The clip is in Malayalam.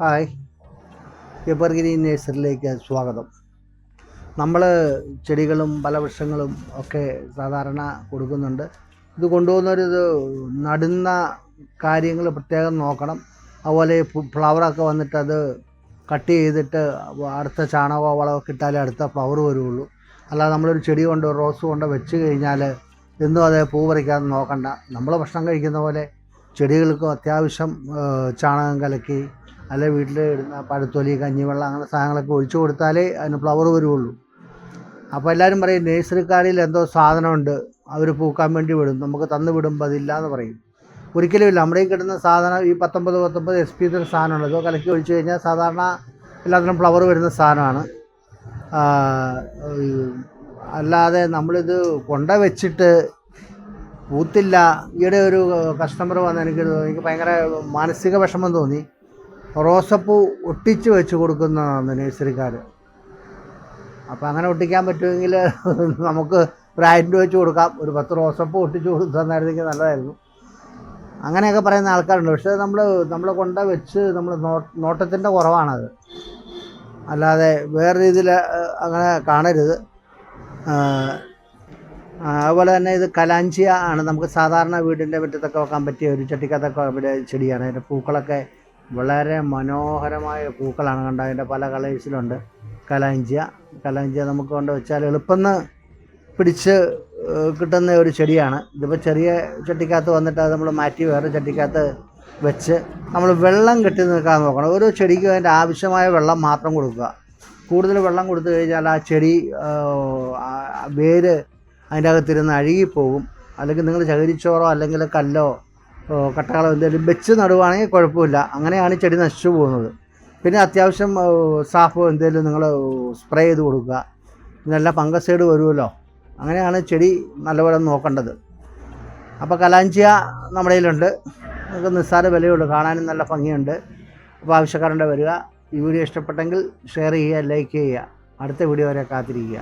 ഹായ്. എബർഗ്രീൻ നേഴ്സറിയിലേക്ക് സ്വാഗതം. നമ്മൾ ചെടികളും ഫലവൃക്ഷങ്ങളും ഒക്കെ സാധാരണ കൊടുക്കുന്നുണ്ട്. ഇത് കൊണ്ടുപോകുന്നവരിത് നടുന്ന കാര്യങ്ങൾ പ്രത്യേകം നോക്കണം. അതുപോലെ ഫ്ലവറൊക്കെ വന്നിട്ട് അത് കട്ട് ചെയ്തിട്ട് അടുത്ത ചാണകമോ വളമൊക്കെ ഇട്ടാലേ അടുത്ത ഫ്ലവർ വരുള്ളൂ. അല്ലാതെ നമ്മളൊരു ചെടി കൊണ്ട് റോസ് കൊണ്ട് വെച്ച് കഴിഞ്ഞാൽ എന്നും അതേ പൂ പറിക്കാതെ നോക്കണ്ട. നമ്മൾ ഭക്ഷണം കഴിക്കുന്ന പോലെ ചെടികൾക്കും അത്യാവശ്യം ചാണകം കലക്കി അല്ലെ വീട്ടിൽ ഇടുന്ന പഴത്തൊലി കഞ്ഞിവെള്ളം അങ്ങനെ സാധനങ്ങളൊക്കെ ഒഴിച്ചു കൊടുത്താലേ അതിന് ഫ്ലവർ വരുള്ളൂ. അപ്പോൾ എല്ലാവരും പറയും നേഴ്സറിക്കാരിൽ എന്തോ സാധനമുണ്ട് അവർ പൂക്കാൻ വേണ്ടി വിടും നമുക്ക് തന്നു വിടുമ്പോൾ അതില്ല എന്ന് പറയും. ഒരിക്കലും ഇല്ല നമ്മുടെ കിട്ടുന്ന സാധനം ഈ പത്തൊമ്പത് പത്തൊമ്പത് എസ് പി എന്നൊരു സാധനമുണ്ട് ഇതോ കലക്കി ഒഴിച്ചു കഴിഞ്ഞാൽ സാധാരണ എല്ലാത്തിനും ഫ്ലവർ വരുന്ന സാധനമാണ്. അല്ലാതെ നമ്മളിത് കൊണ്ട വെച്ചിട്ട് പൂത്തില്ല. ഈയിടെ ഒരു കസ്റ്റമർ വന്ന് എനിക്ക് എനിക്ക് ഭയങ്കര മാനസിക വിഷമം തോന്നി. റോസപ്പൂ ഒട്ടിച്ച് വെച്ച് കൊടുക്കുന്നതാണ് നഴ്സറിക്കാർ അപ്പോൾ അങ്ങനെ ഒട്ടിക്കാൻ പറ്റുമെങ്കിൽ നമുക്ക് രൂപ വെച്ച് കൊടുക്കാം. ഒരു പത്ത് റോസപ്പൂ ഒട്ടിച്ച് കൊടുത്തു തന്നായിരുന്നെങ്കിൽ നല്ലതായിരുന്നു. അങ്ങനെയൊക്കെ പറയുന്ന ആൾക്കാരുണ്ട്. പക്ഷേ നമ്മൾ നമ്മൾ കൊണ്ട വെച്ച് നമ്മൾ നോട്ടത്തിന്റെ കുറവാണത്. അല്ലാതെ വേറെ രീതിയിൽ അങ്ങനെ കാണരുത്. അതുപോലെ തന്നെ ഇത് കലാഞ്ചിയ ആണ്. നമുക്ക് സാധാരണ വീടിന്റെ മുറ്റത്തൊക്കെ വെക്കാൻ പറ്റിയ ഒരു ചട്ടിക്കകത്തൊക്കെ ചെടിയാണ്. അതിന്റെ പൂക്കളൊക്കെ വളരെ മനോഹരമായ പൂക്കളാണ് കണ്ട അതിന്റെ പല കളേഴ്സിലുണ്ട്. കലാഞ്ചിയ. കലാഞ്ചിയ നമുക്ക് കൊണ്ട് വെച്ചാൽ എളുപ്പം പിടിച്ച് കിട്ടുന്ന ഒരു ചെടിയാണ്. ഇതിപ്പോൾ ചെറിയ ചട്ടിക്കകത്ത് വന്നിട്ട് അത് നമ്മൾ മാറ്റി വേറെ ചട്ടിക്കകത്ത് വെച്ച് നമ്മൾ വെള്ളം കെട്ടി നിൽക്കാൻ നോക്കണം. ഓരോ ചെടിക്കും അതിന്റെ ആവശ്യമായ വെള്ളം മാത്രം കൊടുക്കുക. കൂടുതൽ വെള്ളം കൊടുത്തു കഴിഞ്ഞാൽ ആ ചെടി വേര് അതിന്റെ അകത്തിരുന്ന് അഴുകിപ്പോകും. അല്ലെങ്കിൽ നിങ്ങൾ ചകിരിച്ചോറോ അല്ലെങ്കിൽ കല്ലോ കട്ടകളോ എന്തെങ്കിലും വെച്ച് നടുവാണെങ്കിൽ കുഴപ്പമില്ല. അങ്ങനെയാണ് ചെടി നശിച്ചു പോകുന്നത്. പിന്നെ അത്യാവശ്യം സാഫ് എന്തെങ്കിലും നിങ്ങൾ സ്പ്രേ ചെയ്ത് കൊടുക്കുക. ഇതെല്ലാം ഫംഗസൈഡ് വരുമല്ലോ. അങ്ങനെയാണ് ചെടി നല്ലപോലെ നോക്കേണ്ടത്. അപ്പോൾ കലാഞ്ചിയ നമ്മുടെ കയ്യിലുണ്ട്. നമുക്ക് നിസ്സാര വിലയുള്ളൂ. കാണാനും നല്ല ഭംഗിയുണ്ട്. അപ്പോൾ ആവശ്യക്കാരുണ്ട് വരിക. ഈ വീഡിയോ ഇഷ്ടപ്പെട്ടെങ്കിൽ ഷെയർ ചെയ്യുക ലൈക്ക് ചെയ്യുക. അടുത്ത വീഡിയോ വരെ കാത്തിരിക്കുക.